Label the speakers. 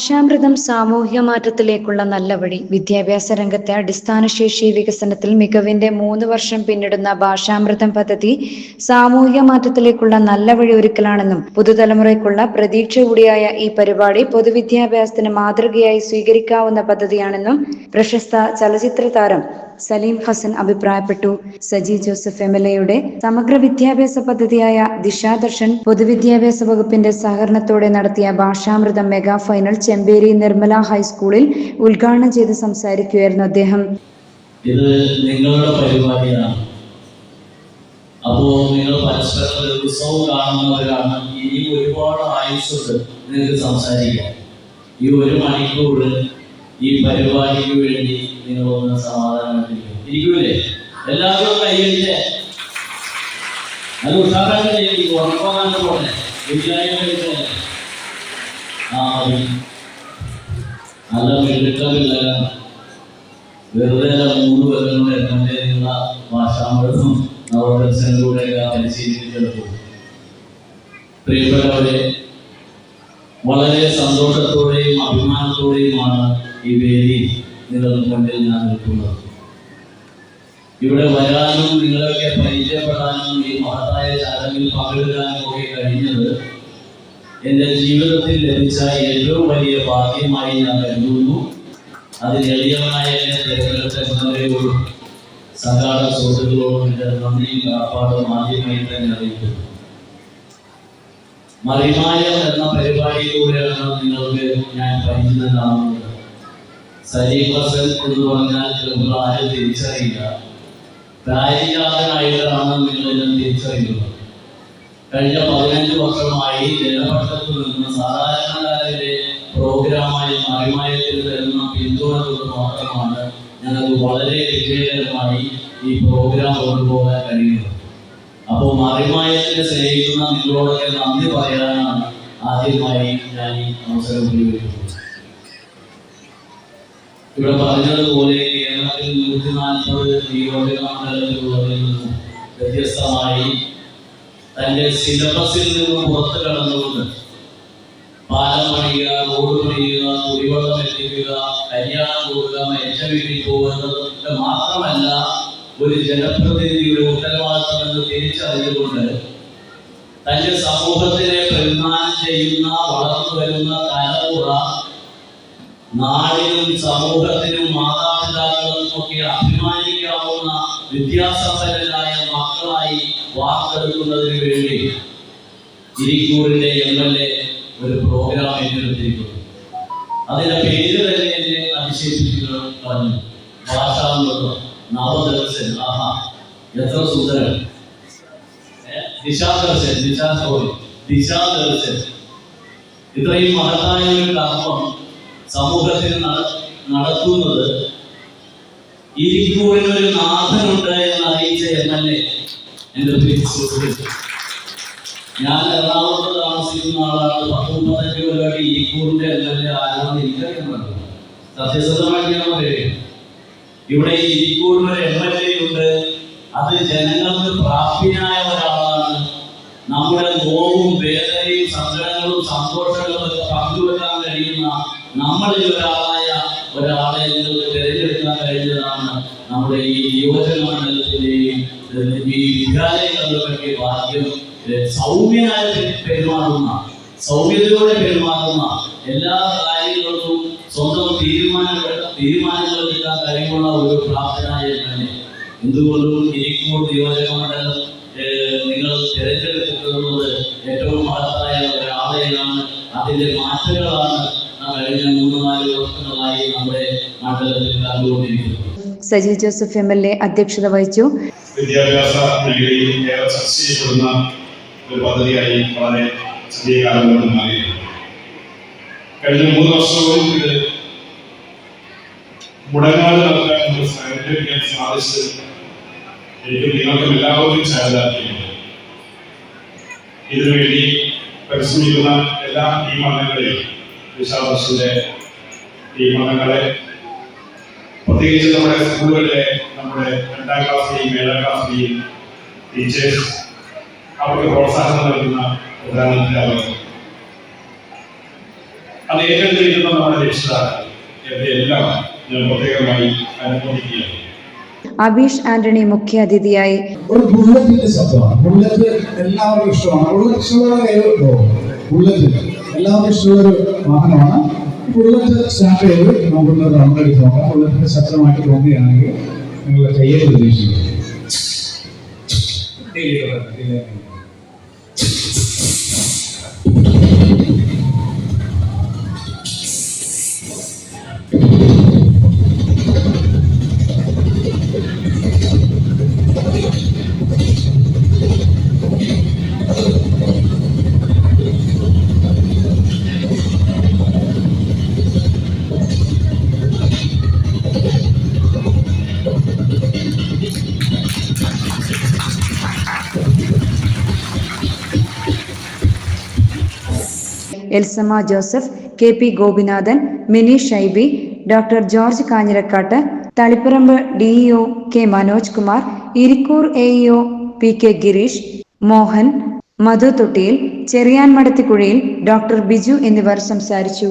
Speaker 1: ഭാഷാമൃതം സാമൂഹ്യ മാറ്റത്തിലേക്കുള്ള നല്ല വഴി. വിദ്യാഭ്യാസ രംഗത്തെ അടിസ്ഥാന ശേഷി വികസനത്തിൽ മികവിന്റെ മൂന്ന് വർഷം പിന്നിടുന്ന ഭാഷാമൃതം പദ്ധതി സാമൂഹ്യ മാറ്റത്തിലേക്കുള്ള നല്ല വഴി ഒരുക്കലാണെന്നും പുതുതലമുറയ്ക്കുള്ള പ്രതീക്ഷ കൂടിയായ ഈ പരിപാടി പൊതുവിദ്യാഭ്യാസത്തിന് മാതൃകയായി സ്വീകരിക്കാവുന്ന പദ്ധതിയാണെന്നും പ്രശസ്ത ചലച്ചിത്ര താരം സലീം ഹസൻ അഭിപ്രായപ്പെട്ടു. സജി ജോസഫ് എം എൽ എയുടെ സമഗ്ര വിദ്യാഭ്യാസ പദ്ധതിയായ ദിശാദർശൻ പൊതുവിദ്യാഭ്യാസ വകുപ്പിന്റെ സഹകരണത്തോടെ നടത്തിയ ഭാഷാമൃതം മെഗാ ഫൈനൽ ചെമ്പേരി നിർമ്മല ഹൈസ്കൂളിൽ ഉദ്ഘാടനം ചെയ്ത് സംസാരിക്കുകയായിരുന്നു അദ്ദേഹം.
Speaker 2: ഇത് നിങ്ങളുടെ പരിപാടിയാണ്. അപ്പോൾ നിങ്ങൾ പരസ്പരം ഒരു കാണുന്നവരാണ്. ഇനി ഒരുപാട് ആയുസ്സുണ്ട് നിങ്ങൾക്ക് സംസാരിക്കാം ഈ ഒരു മണിക്കൂർ ഈ പരിപാടിക്ക് വേണ്ടി നിങ്ങളൊന്ന് സമാധാനമായിട്ടിരിക്കും ഇരിക്കൂലേ? എല്ലാവരും കൈയടിച്ചേ. അത് ഉഷാറാക്കല്ലേ എനിക്ക് ഉറപ്പാകാണ്ട് കഴിച്ചേ ആ മതി നല്ല മിടുക്ക പിള്ളേരാണ്. വെറുതെ മൂന്ന് കൊല്ലങ്ങളുടെ എണ്ണത്തിലുള്ള ഭാഷാമൃതം നവോത്സവങ്ങളിലൂടെയൊക്കെ പരിശീലിപ്പിച്ചെടുത്തു പ്രിയപ്പെട്ടവരെ വേദി നിങ്ങൾക്ക് മുന്നിൽ ഞാൻ നിൽക്കുന്നത്. ഇവിടെ വരാനും നിങ്ങളൊക്കെ പരിചയപ്പെടാനും ഈ മഹത്തായ ചടങ്ങിൽ പങ്കെടുക്കാനും ഒക്കെ കഴിഞ്ഞത് എന്റെ ജീവിതത്തിൽ ലഭിച്ച ഏറ്റവും വലിയ ഭാഗ്യമായി ഞാൻ കരുതുന്നു. അത് എളിയവനായ എന്നെ തിരഞ്ഞെടുത്തവരെയോടും സംഘാടക സുഹൃത്തുക്കളോടും എന്റെ നന്ദിയും കാപ്പാടും ആദ്യമായി തന്നെ അറിയിക്കുന്നു. മറിമായം എന്ന പരിപാടിയിലൂടെയാണ് നിങ്ങൾക്ക് ഞാൻ പരിചിതനാവുന്നത് സലീം ഹസൻ എന്ന് പറഞ്ഞാൽ ചിലപ്പോൾ ആരും തിരിച്ചറിയില്ല. പ്രായജാതനായിട്ടാണ് നിങ്ങൾ തിരിച്ചറിയുന്നത്. കഴിഞ്ഞ പതിനഞ്ച് വർഷമായി ജനപക്ഷത്തു നിന്ന് സാധാരണക്കാരുടെ പ്രോഗ്രാമായി മറിമായത്തിൽ തരുന്ന പിന്തുണ കൊണ്ട് മാത്രമാണ് ഞങ്ങൾക്ക് വളരെ വിജയകരമായി ഈ പ്രോഗ്രാം കൊണ്ടുപോകാൻ കഴിയുന്നത്. അപ്പോൾ മറിമായത്തിനെ സ്നേഹിക്കുന്ന നിങ്ങളോടൊക്കെ നന്ദി പറയാനാണ് ആദ്യമായി ഞാൻ ഈ അവസരം ഉപയോഗിക്കുന്നത്. ഇവിടെ പറഞ്ഞതുപോലെ കേരളത്തിൽ നൂറ്റി നാൽപ്പത് നിയോജക മണ്ഡലത്തിലുള്ളവരിൽ വ്യത്യസ്തമായി തന്റെ സിലബസിൽ നിന്നും പുറത്തു കടന്നുകൊണ്ട് പാലം പണിയുക റോഡ് പണിയുക കുടിവെള്ളം എത്തിക്കുക കല്യാണം കൊടുക്കുക മരിച്ച വീട്ടിൽ പോകുക എന്നതൊക്കെ മാത്രമല്ല ഒരു ജനപ്രതിനിധിയുടെ ഉത്തരവാദിത്വം എന്ന് തിരിച്ചറിഞ്ഞുകൊണ്ട് തന്റെ സമൂഹത്തിനെ പ്രതിനിധാനം ചെയ്യുന്ന വളർന്നു വരുന്ന തലമുറ നാടിനും സമൂഹത്തിനും മാതാപിതാക്കൾക്കും ഒക്കെ അഭിമാനിക്കാവുന്ന വിദ്യാസമ്പന്നരായ മക്കളായി വാർത്തെടുക്കുന്നതിന് വേണ്ടി ഇരിക്കൂറിന്റെ എം എൽ എ ഒരു പ്രോഗ്രാം ഏറ്റെടുത്തിരിക്കുന്നു. അതിന്റെ പേര് തന്നെ എന്നെ അതിശയിപ്പിച്ചു പറഞ്ഞു. ഭാഷാമൃതം നവദർശൻ ആഹാ എത്ര സുന്ദരൻ ദിശാദർശൻ ദിശാ സോറി ദിശാദർശൻ. ഇത്രയും മഹത്തായ ഒരു കർമ്മം സമൂഹത്തിൽ നട- നടത്തുന്നത് ഇരിക്കുവാനൊരു ഒരു നാഥനുണ്ട് എന്ന് അറിയിച്ച എം എൽ എ എന്റെ പേര് ഞാൻ എറണാകുളത്ത് താമസിക്കുന്ന ആളാണ്. പത്ത് പരിപാടി ഇരിക്കൂറിന്റെ എം എൽ എ ആരാണെന്ന് എനിക്കറിയുന്നുണ്ട് സത്യസന്ധമായിട്ട് ഞാൻ പറയും ഇവിടെ ഒരു എം എൽ എ ഉണ്ട്. അത് ജനങ്ങൾക്ക് പ്രാപ്തിയായ ഒരാളാണ്. നമ്മുടെ നോവും വേദനയും സങ്കടങ്ങളും സന്തോഷങ്ങളും പങ്കുവെക്കാൻ കഴിയുന്ന നമ്മളിൽ ഒരാളായ ഒരാളെ തിരഞ്ഞെടുക്കാൻ കഴിഞ്ഞതാണ്. നമ്മുടെ ഈ യുവജന മണ്ഡലത്തിലെയും ഈ വിദ്യാലയങ്ങളിലൊക്കെ ഭാഗ്യം സൗമ്യനായ പെരുമാറുന്ന സൗമ്യതയോടെ പെരുമാറുന്ന എല്ലാ കാര്യങ്ങൾക്കും സ്വന്തം തീരുമാനങ്ങൾ തീരുമാനങ്ങൾ കഴിവുള്ള ഒരു പ്രാപ്തനായ തന്നെ. എന്തുകൊണ്ടും ഇരിക്കൂർ നിയോജക മണ്ഡലം നിങ്ങൾ തിരഞ്ഞെടുക്കുന്നത് ഏറ്റവും മഹത്തായ ഒരാളെയാണ്. അതിന്റെ മാറ്റങ്ങളാണ് കഴിഞ്ഞ മൂന്ന് നാല് വർഷങ്ങളായി നമ്മുടെ മണ്ഡലത്തിൽ
Speaker 1: Saji Joseph M L A അധ്യക്ഷത വഹിച്ചു.
Speaker 3: വിദ്യാഭ്യാസ മേഖലയിൽ ഏറെ ചർച്ച ചെയ്യപ്പെടുന്ന ഒരു പദ്ധതിയായി വളരെ ചെറിയ കാലങ്ങളിൽ മാറിയിരുന്നു കഴിഞ്ഞ മൂന്ന് വർഷവും ഇത് മുടങ്ങാതെ നടത്താൻ നമുക്ക് സംഘടിപ്പിക്കാൻ സാധിച്ചത് എനിക്ക് നിങ്ങൾക്കും എല്ലാവർക്കും ചാരിതാർത്ഥ്യമുണ്ട് ഇതിനുവേണ്ടി പരിശ്രമിക്കുന്ന എല്ലാ ടീം അംഗങ്ങളെയും വിശാദർശന്റെ ഈ മതങ്ങളെ പ്രത്യേകിച്ച് നമ്മുടെ സ്കൂളുകളിലെ നമ്മുടെ രണ്ടാം ക്ലാസ്സിലെയും ഏഴാം ക്ലാസ്സിലെയും ടീച്ചേഴ്സ് അവർക്ക് പ്രോത്സാഹനം നൽകുന്ന പ്രധാനമന്ത്രി അത് ഏറ്റെടുത്തിരിക്കുന്ന നമ്മുടെ രക്ഷിതാക്കൾ എല്ലാം ഞാൻ പ്രത്യേകമായി അനുമോദിക്കുകയാണ്.
Speaker 1: അബീഷ് ആന്റണി മുഖ്യാതിഥിയായി
Speaker 4: ഒരു ബുള്ളറ്റിന്റെ ശബ്ദമാണ്. ബുള്ളറ്റ് എല്ലാവർക്കും ഇഷ്ടമാണ്. ബുള്ളറ്റ് ഇഷ്ടമുള്ള കൈകളുണ്ടോ ബുള്ളറ്റ്. എല്ലാവർക്കും ഇഷ്ടമുള്ള ഒരു വാഹനമാണ്. ബുള്ളറ്റ് സ്റ്റാർട്ട് ചെയ്ത് നമുക്കൊന്ന് റൗണ്ട് അടിച്ച് നോക്കാം. ബുള്ളറ്റിന്റെ ശബ്ദമായിട്ട് തോന്നുകയാണെങ്കിൽ നിങ്ങളുടെ കയ്യിൽ പ്രതീക്ഷിക്കും
Speaker 1: Elsamma Joseph K P Gopinathan Mini Shaiby doctor George Kanjirakkattu Taliparamba DEO K Manoj Kumar Irikkur AEO P K Girish Mohan Madhu Thottiyil Cherian Madathikuzhiyil doctor Biju എന്നിവർ സംസാരിച്ചു.